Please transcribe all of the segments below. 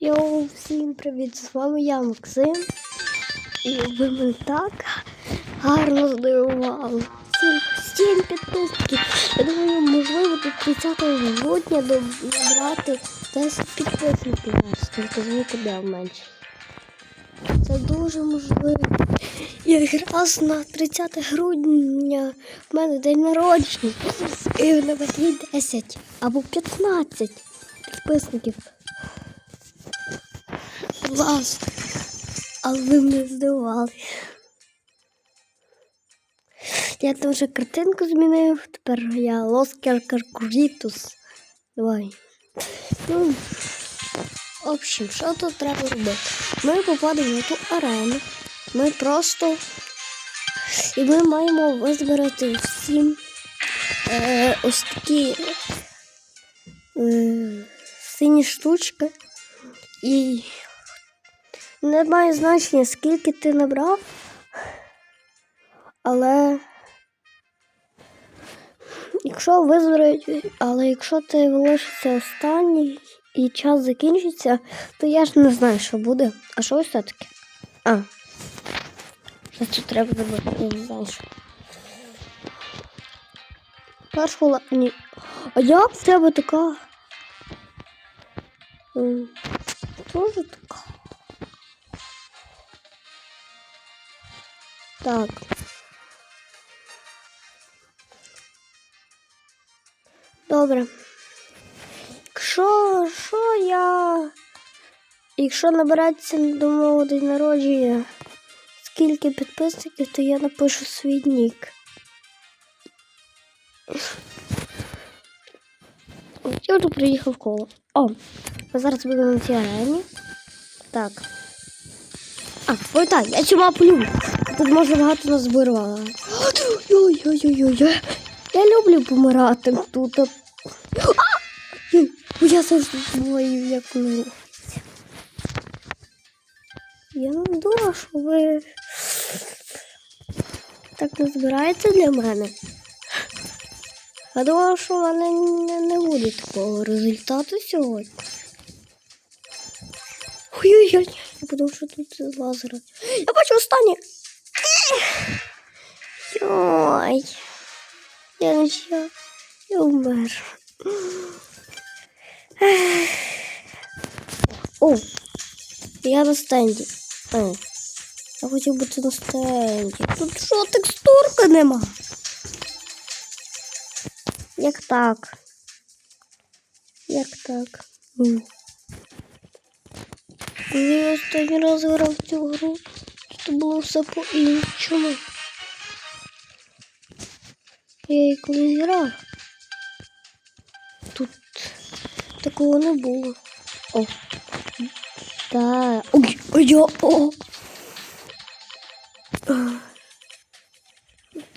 Йоу, всім привіт! З вами я, Максим. І ви мене так гарно здивували. Сім, сім підписників. Я думаю, можливо, до 30 грудня набрати 10 підписників. Аж Тільки звуку де менше. Це дуже можливо. Якраз на 30 грудня в мене день народження. І на мені 10 або 15 підписників. Клас. Але ви мене здивували. Я там вже картинку змінив, тепер я Лоскер Каркурітус. Давай. Ну, в общем, що тут треба робити? Ми попадемо на ту арену. Ми просто. І ми маємо визбирати всім е, ось такі е, сині штучки. І не має значення, скільки ти набрав, але якщо визберуть, але якщо ти залишиться останній і час закінчиться, то я ж не знаю, що буде. А що ось все-таки? А. Тут треба зробити? Я не знаю, що. Першу ла... Ні. А як в тебе така? Тоже така. Так. Добре. Якщо що я. Якщо набирається до мого день народження скільки підписників, то я напишу свій нік. Я вже приїхав коло. О, ми зараз будемо на цій арені. Так. А, ой так, я цю мапу люблю. Тут можна багато назбирати. Ой-ой-ой-ой. Я люблю помирати тут. А! Я завжди думаю, як воно. Я не думала, що ви так не збираєте для мене. Я думала, що в мене не, не буде такого результату сьогодні. Ой-ой-ой, я подумав, що тут лазера. Я бачу останнє. Йой. Я я вмер. О, я на стенді. А, я хотів бути на стенді. Тут що, текстурки нема? Як так? Як так? Я останній раз грав цю гру, то було все по-іншому. Я її колись грав. Тут такого не було. О. Та. Ой, ой, о.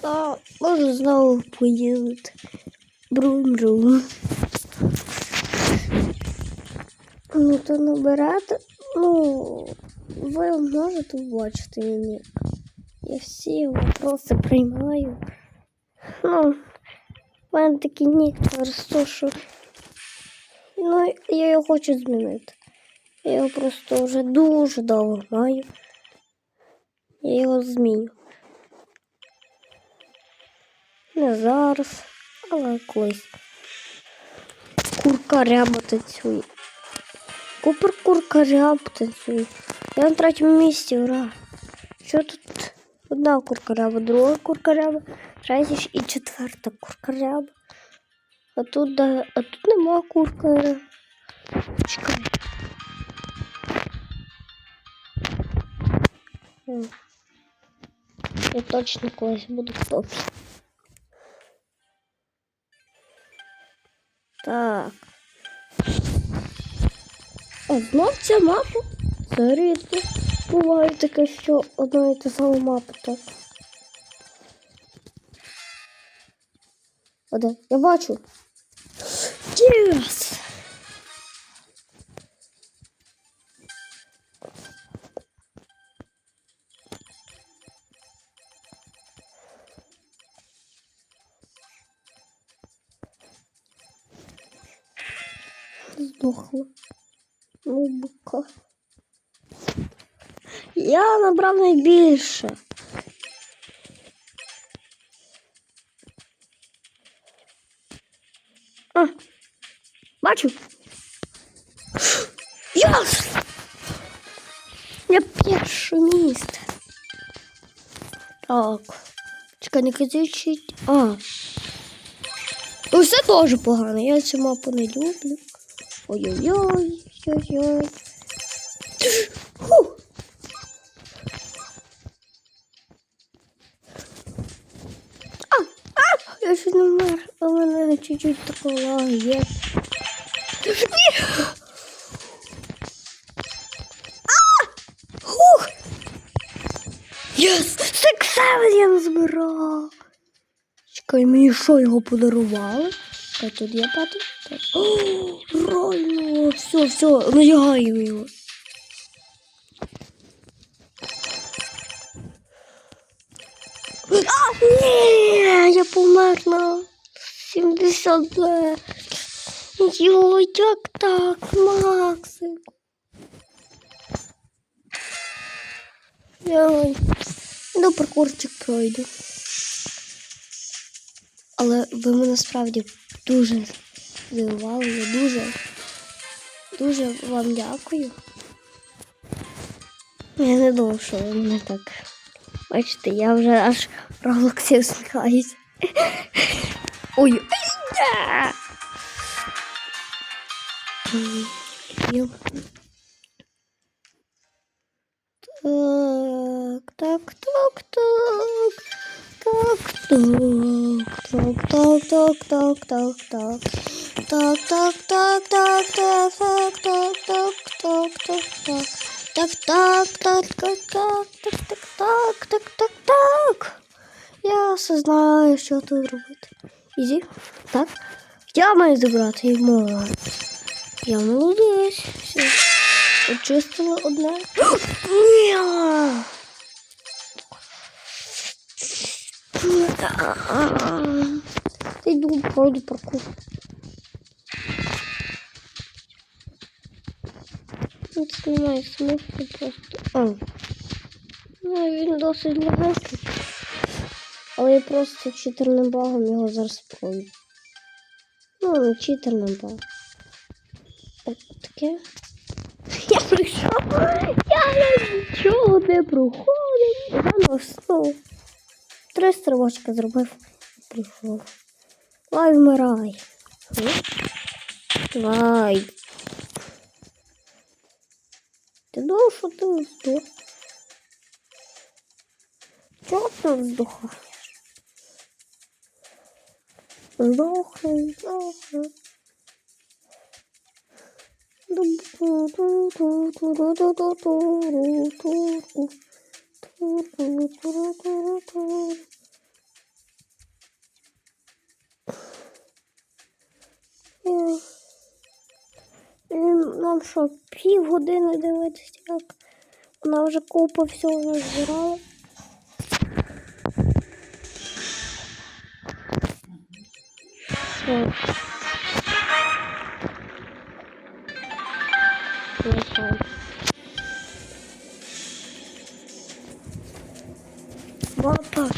Та, можу знову поїздити. Брум-брум. Ну, то набирати, ну, ви можете бачити мені. Я всі вопроси приймаю. Ну, в мене такий нік через що ну, я його хочу змінити. Я його просто вже дуже довго маю. Я його зміню. Не зараз, але колись. Курка ряба танцює. Купер курка ряба танцює. Я на третьому місці, ура. Що тут? Одна курка ряба, друга курка ряба, третя і четверта курка ряба. А тут, да, а тут нема курка ряба. Чекай. М. Я точно колись буду в топі. Так. А знов ця мапа? Рідко. Буває таке, що одна і та сама мапа так. Оде, я бачу. Єс! Здохла. Нубка. Я набрав найбільше. А, бачу. Яс! Я перше місце. Так. Чекай, не кричить. А. Ну, все теж погано. Я цю мапу не люблю. Ой-ой-ой. Ой-ой. чуть-чуть такой лаг есть. Хух! Єс! Сексевен я! Чекай, мені що його подарували? Та тут є пати? О! Все, все, надягаємо його. А, ні, я померла. 79. Е, Йо, як так, Максик? Йой. Ну, паркурчик пройду. Але ви мене справді дуже здивували, я дуже, дуже вам дякую. Я не думав, що ви мене так. Бачите, я вже аж роблоксі усміхаюсь. Ой, ай, Ю. Так, так, так, так. Так, так, так, так, так, так. Так, так, так, так, так, так, так, так, так, так, так. Так, так, так, так, так, так, так, так, так, так. Я все знаю, що тут робити. Ізі. Так. Я маю забрати йому. Я молодець. Все. Очистила одне. Ні! Ти йду пройду паркур. Тут немає смислу просто. А. Ну, він досить легенький. Але я просто читерним багом його зараз пройду. Ну, не читерним багом. Так, таке. Я прийшов. Я нічого не проходив. Я наснув. Три стрибочки зробив. Прийшов. Давай вмирай. Давай. Ти думав, що ти здох? Чого ти вздохаєш? Здохни, здохни. Нам що, півгодини дивитися, як вона вже купа всього назбирала. Папа,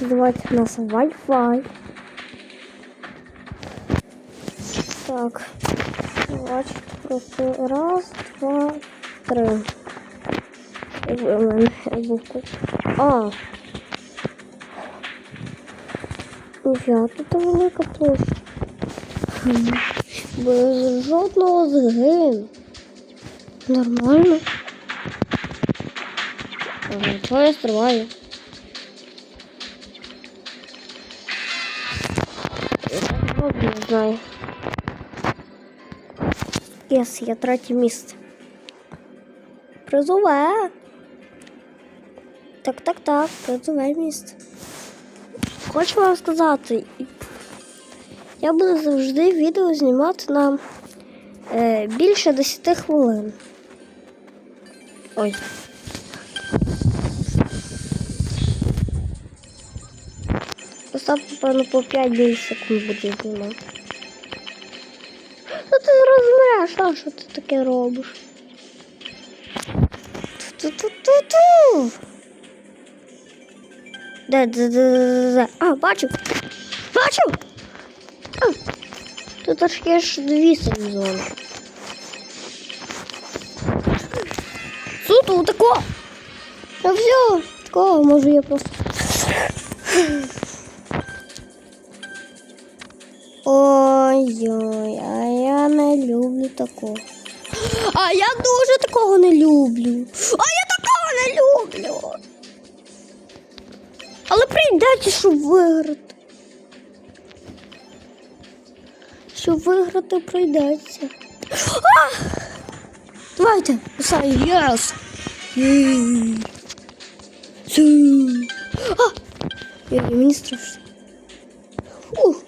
давайте у нас Wi-Fi. Так, давайте просто раз, два, три. Тут. А. Я тут велика площа. Без жодного згину. Нормально. Ага, чого я стриваю? Не знаю. Єс, я третє місце. Призове. Так, так, так, призове місце. Хочу вам сказати, я буду завжди відео знімати на е, більше 10 хвилин. Ой. Постав, напевно, по 5 секунд буде знімати. Ну ти зрозумієш, а що ти таке робиш? Ту-ту-ту-ту. Де, де, де, де, де. А, бачив. Бачив. Тут аж є ж дві зони. Суто, отако. А все, такого можу я просто. Ой-ой, а я не люблю такого. А я дуже такого не люблю. А я такого не люблю. Але прийдеться, щоб виграти. Щоб виграти, прийдеться. А! Давайте, Сай, єс. А! Ой, мені страшно. Ух.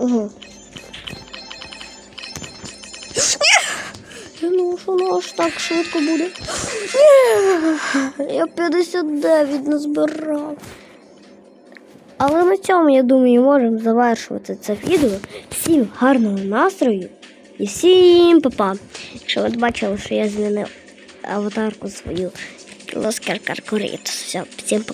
Ага. Я думав, що воно аж так швидко буде. Ні, я 59 назбирав. Але на цьому, я думаю, можемо завершувати це відео. Всім гарного настрою і всім па-па. Якщо ви бачили, що я змінив аватарку свою Лоскар Каркорит. Все, всім пока.